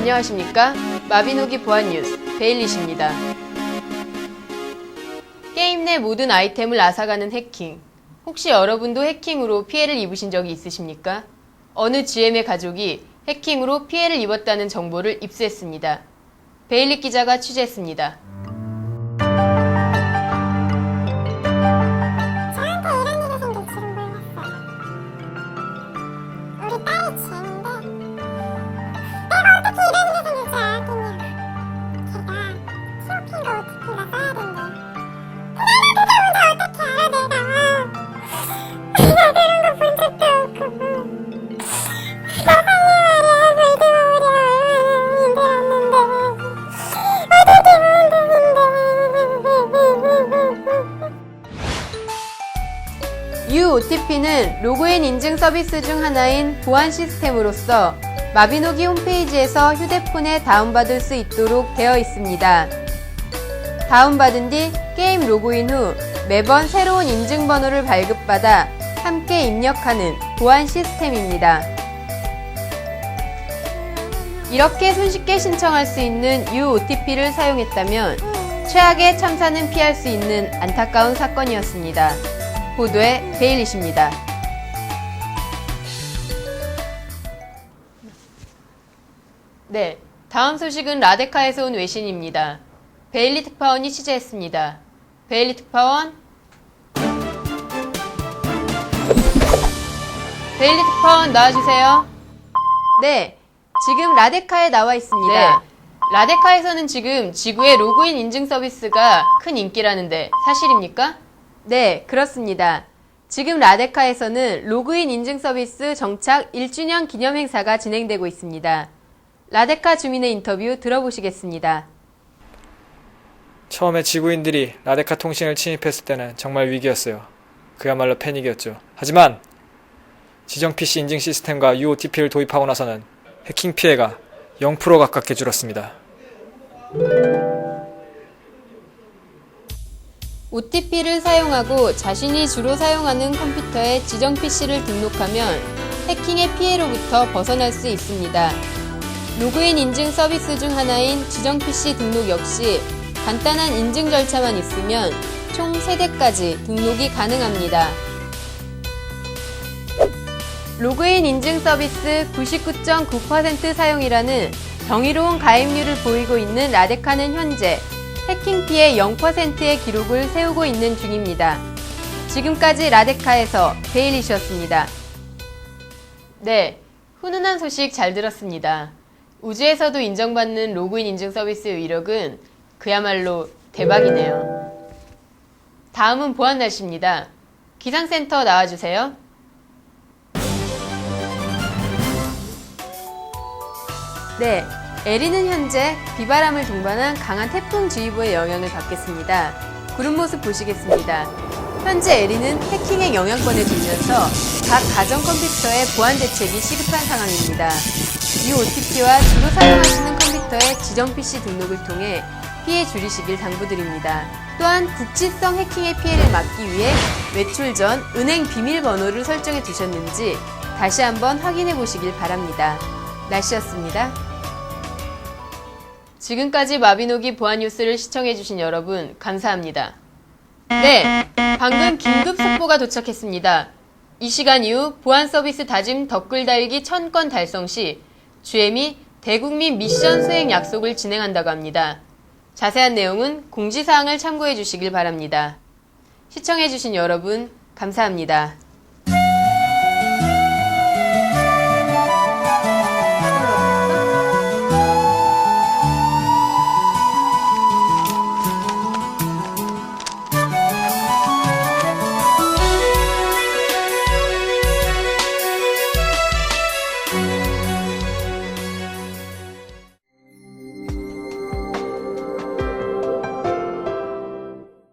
안녕하십니까? 마비노기 보안 뉴스 베일리시입니다. 게임 내 모든 아이템을 앗아가는 해킹. 혹시 여러분도 해킹으로 피해를 입으신 적이 있으십니까? 어느 GM의 가족이 해킹으로 피해를 입었다는 정보를 입수했습니다. 베일리 기자가 취재했습니다. 저한테 이런 일이 몰랐어요. 우리 딸이 지혜 UOTP는 로그인 인증 서비스 중 하나인 보안 시스템으로서 마비노기 홈페이지에서 휴대폰에 다운받을 수 있도록 되어 있습니다. 다운받은 뒤 게임 로그인 후 매번 새로운 인증번호를 발급받아 함께 입력하는 보안 시스템입니다. 이렇게 손쉽게 신청할 수 있는 UOTP를 사용했다면 최악의 참사는 피할 수 있는 안타까운 사건이었습니다. 보도의 베일리십니다. 네, 다음 소식은 라데카에서 온 외신입니다. 베일리 특파원이 취재했습니다. 베일리 특파원. 베일리 특파원 나와주세요. 네, 지금 라데카에 나와 있습니다. 네, 라데카에서는 지금 지구의 로그인 인증 서비스가 큰 인기라는데 사실입니까? 네, 그렇습니다. 지금 라데카에서는 로그인 인증 서비스 정착 1주년 기념 행사가 진행되고 있습니다. 라데카 주민의 인터뷰 들어보시겠습니다. 처음에 지구인들이 라데카 통신을 침입했을 때는 정말 위기였어요. 그야말로 패닉이었죠. 하지만 지정 PC 인증 시스템과 UOTP를 도입하고 나서는 해킹 피해가 0% 가깝게 줄었습니다. OTP를 사용하고 자신이 주로 사용하는 컴퓨터에 지정 PC를 등록하면 해킹의 피해로부터 벗어날 수 있습니다. 로그인 인증 서비스 중 하나인 지정 PC 등록 역시 간단한 인증 절차만 있으면 총 3대까지 등록이 가능합니다. 로그인 인증 서비스 99.9% 사용이라는 경이로운 가입률을 보이고 있는 라데카는 현재 해킹 피해 0%의 기록을 세우고 있는 중입니다. 지금까지 라데카에서 베일리셨습니다. 네, 훈훈한 소식 잘 들었습니다. 우주에서도 인정받는 로그인 인증 서비스의 위력은 그야말로 대박이네요. 다음은 보안 날씨입니다. 기상센터 나와주세요. 네, 에리는 현재 비바람을 동반한 강한 태풍 주의보의 영향을 받겠습니다. 구름 모습 보시겠습니다. 현재 에리는 해킹의 영향권에 들면서 각 가정 컴퓨터의 보안 대책이 시급한 상황입니다. 이 OTP와 주로 사용하시는 컴퓨터의 지정 PC 등록을 통해 피해 줄이시길 당부드립니다. 또한 국지성 해킹의 피해를 막기 위해 외출 전 은행 비밀번호를 설정해 두셨는지 다시 한번 확인해 보시길 바랍니다. 날씨였습니다. 지금까지 마비노기 보안 뉴스를 시청해주신 여러분, 감사합니다. 네, 방금 긴급 속보가 도착했습니다. 이 시간 이후 보안 서비스 다짐 댓글 달기 1000건 달성 시 GM이 대국민 미션 수행 약속을 진행한다고 합니다. 자세한 내용은 공지사항을 참고해 주시길 바랍니다. 시청해 주신 여러분, 감사합니다.